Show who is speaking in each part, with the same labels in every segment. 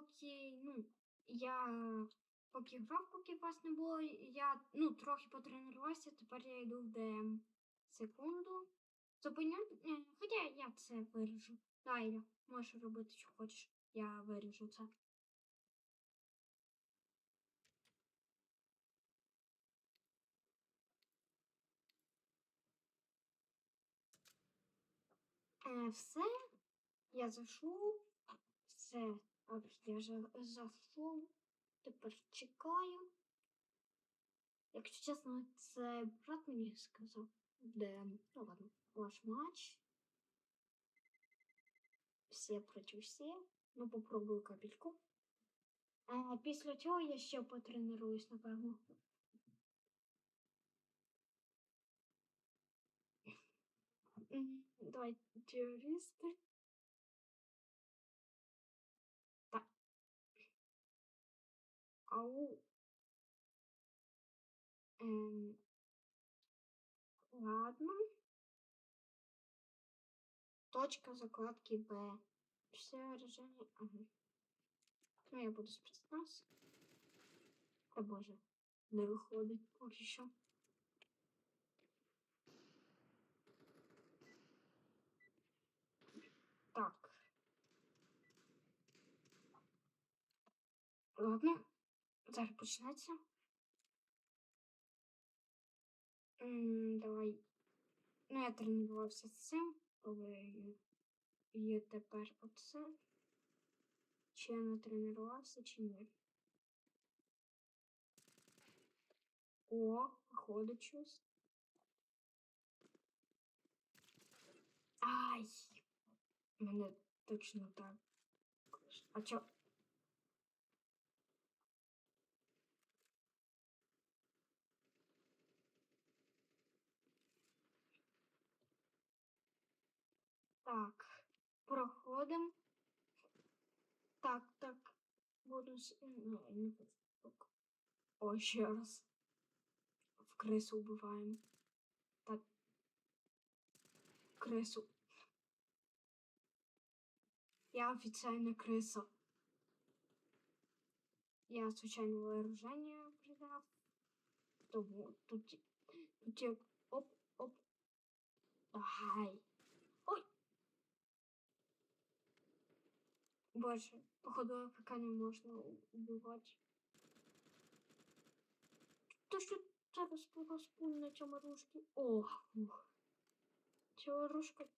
Speaker 1: поки, ну, я поки грав, поки вас не було, я ну, трохи потренувався, тепер я йду в ДМ. Секунду. Зупиню. е, Хоча я це виріжу. Дай, можеш робити, що хочеш. Я виріжу це. Е, все. Я зайшов. Все. От я вже зайшов. Тепер чекаю. Якщо чесно, це брат мені сказав. Де, ну ладно, ваш матч. Всі проти всі. Ну, попробую капельку. А після цього я ще потренуюсь, напевно. М, Давай Ау. Ем, ладно. Точка закладки Б. Все режимі. Ага. Ну, я буду спецназ. Та боже, не виходить поки що. Так. Ладно, зараз почнеться. Давай. Ну, я тренувався з цим, але є тепер оце. Чи я не чи ні. О, виходить щось. Ай! Мене точно так. А чо? Так, проходимо. Так, так. Буду ну, не хочу. О, ще раз. В крису вбиваємо. Так. Крису. Я офіційна криса. Я случайно вооруження взяв. Тому тут, тут є оп, оп. Ай. Ой. Боже, походу АФК не можна убивати. То що треба спокійно цьому оружки. Ох, ух. Ця оружка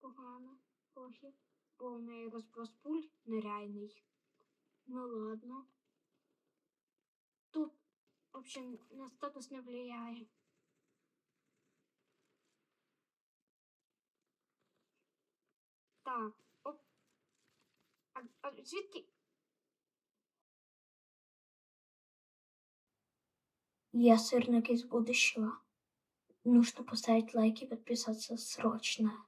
Speaker 1: погана. Трохи. Бо в неї розброс пуль нереальний. Ну ладно. Тут вообще на статус не влияє. Так. А, звідки? Я сырник из будущего. Нужно поставить лайк и подписаться срочно.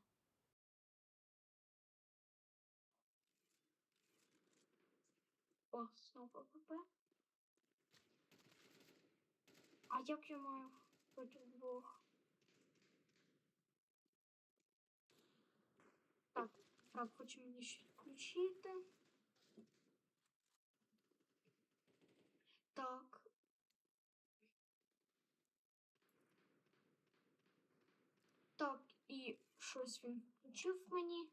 Speaker 1: О, знову ПП. А як я маю проти двох? Так, так, хочу мені ще включити. Так. Так, і щось він включив мені.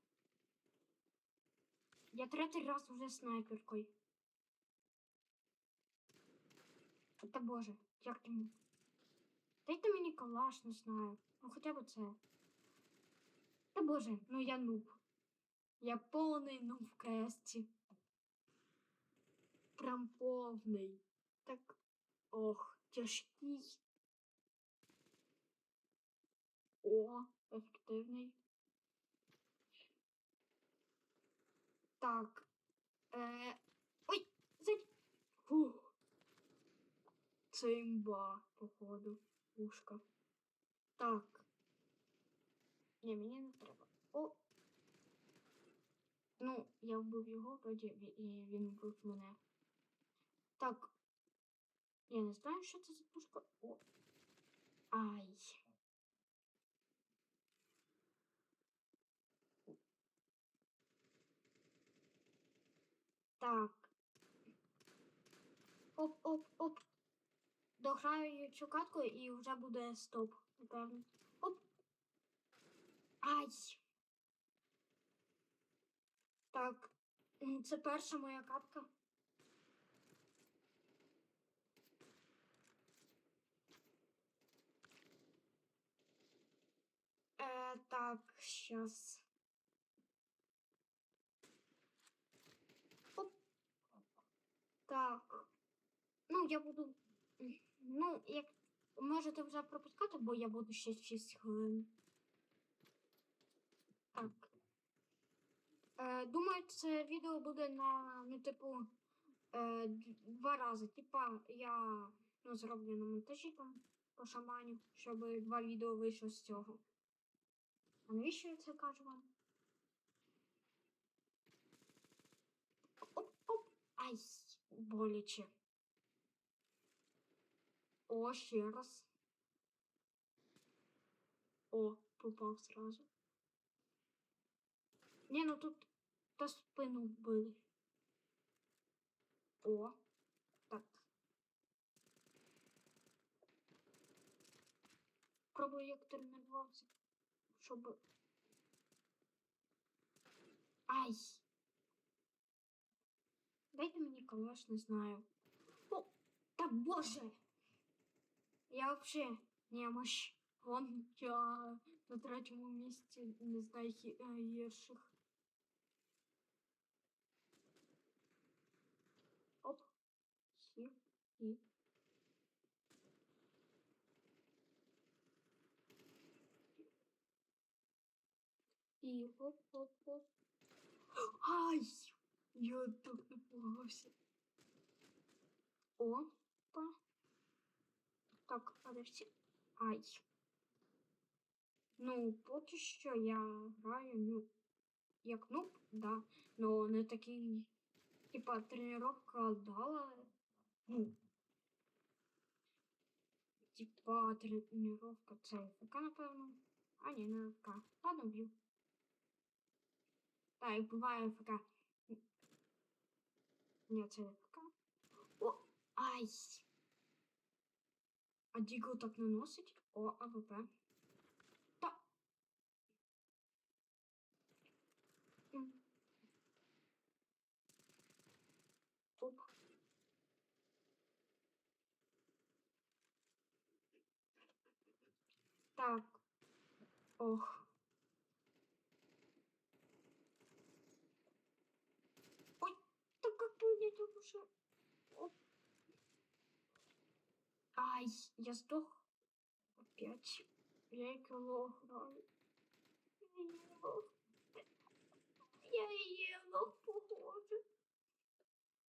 Speaker 1: Я третій раз вже снайперкою. Та боже, як ти мог? Дайте мені калаш, не знаю. Ну хоча б це. Та боже, ну я нуб. Я повний нуб в кесті. Прям повний. Так. Ох, тяжкий. О, ефективний. Так. Е... Ой. Фух. Це імба, походу. Ушка. Так. Ні, мені не треба. О. Ну, я вбив його, вроді, і він вбив мене. Так. Я не знаю, що це за пушка. О. Ай. Так. Оп, оп, оп. Дограю цю катку і вже буде стоп, напевно. Оп. Ай. Так. Це перша моя катка. Е, так, щас. Оп. Так. Ну, я буду. Ну, як можете вже пропускати, бо я буду ще 6 хвилин. Так. Е, думаю, це відео буде на, ну, типу, е, два рази. Типа, я ну, зроблю на монтажі там по шаманю, щоб два відео вийшло з цього. А навіщо я це кажу вам? Оп-оп. Ай, боляче. О, ще раз. О, попав сразу. Не, ну тут та спину вбили. О, так. Пробую як тренувався, щоб. Ай! Дайте мені калаш, не знаю. О, та боже! Я вообще немощ. Вон я на третьому місці не знаю хі- е, гірших. Оп. Хі. І. І оп, оп, оп. Ай! Я так напугався. Опа. Так, подожди. Ай. Ну, поки що я граю, ну, як нуб, да. Но не такий, типа, тренировка дала. Ну, типа, тренировка це ФК, напевно. А, ні, не ФК. Ладно, б'ю. Так, буває ФК. Ні, це ФК. О, ай! А Дігл так наносить? О, АВП. Та. М. Оп. Так. Ох. понять уже? Оп. Ай, я сдох. Опять. Я его играю. Я ела, похоже.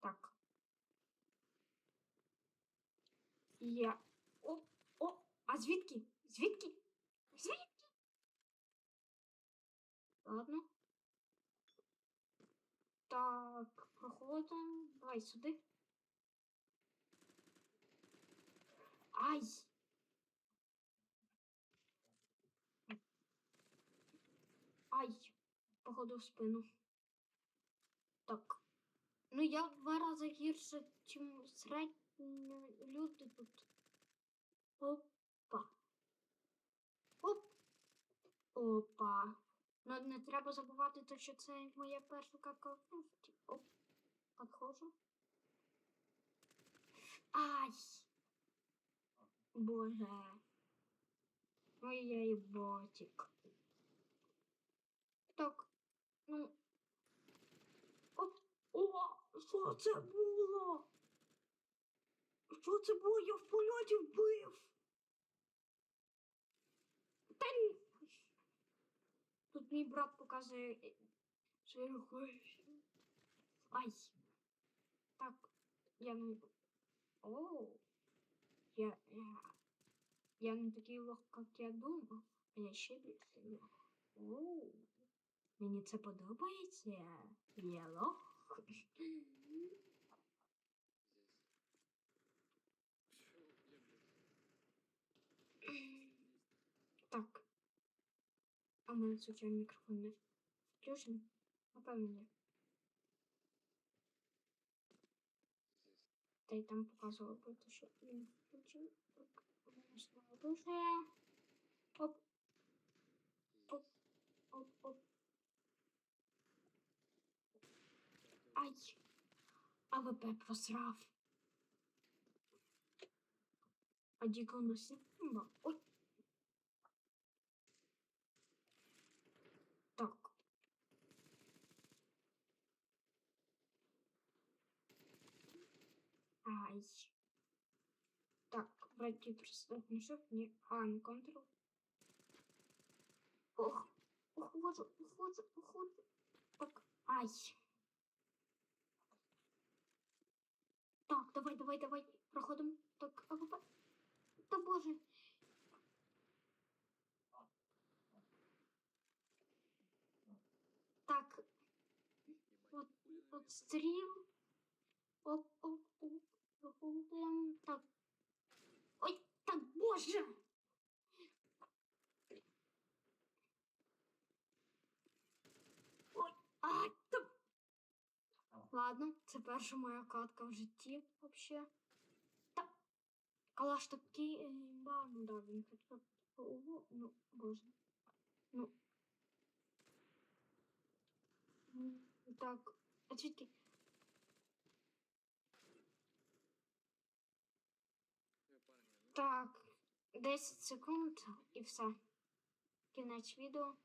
Speaker 1: Так. Я. О, о, а звідки? Звідки? Звідки? Проходимо. Давай сюди. Ай! Ай! Походу в спину. Так. Ну я в два рази гірше, чим середні люди тут. Опа. Оп. Опа. Ну не треба забувати що це моя перша катка. Оп. Подходжу. Ай! Боже. Ой, я ботик. Так. Ну. Оп. О, що це було? Що це було? Я в польоті вбив. Та ні. Тут мій брат показує, що я рухаюся. Ай. Я не. О. Я, я, я не такий лох, як я думав, а я ще більше лох. О, мені це подобається. Я лох. Так. А мене звичайно мікрофон не включений. Напевно, ні. Та й там показував про що він включив. Оп. Оп. Оп, оп. Ай. АВП просрав. А є. Ой. Ай. Так, вроде не шеф, не... А, не контрол. Ох, ухожу, ухожу, ухожу. Так, ай. Так, давай, давай, давай. Проходим. Так, АВП. Та боже. Так. От, от стрім. Оп, оп, оп. Так. Ой, так, боже. Ой, а, та... Ладно, це перша моя катка в житті вообще. Та... Калаш такий, е, ба, ну да, він хоч ого, ну, боже. Ну. Так, а звідки? Так, 10 секунд і все. Кінець відео.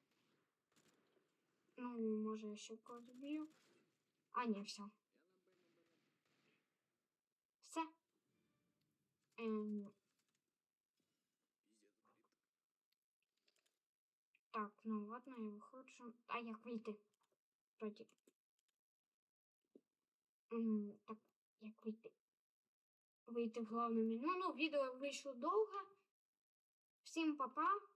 Speaker 1: Ну, може, я ще когось вб'ю. А, ні, все. Все. Ем... Так, ну ладно, я виходжу. А як вийти? Вроді. М, Так, як вийти? Вийти в головне меню. Ну, ну, відео вийшло довго. Всім па-па.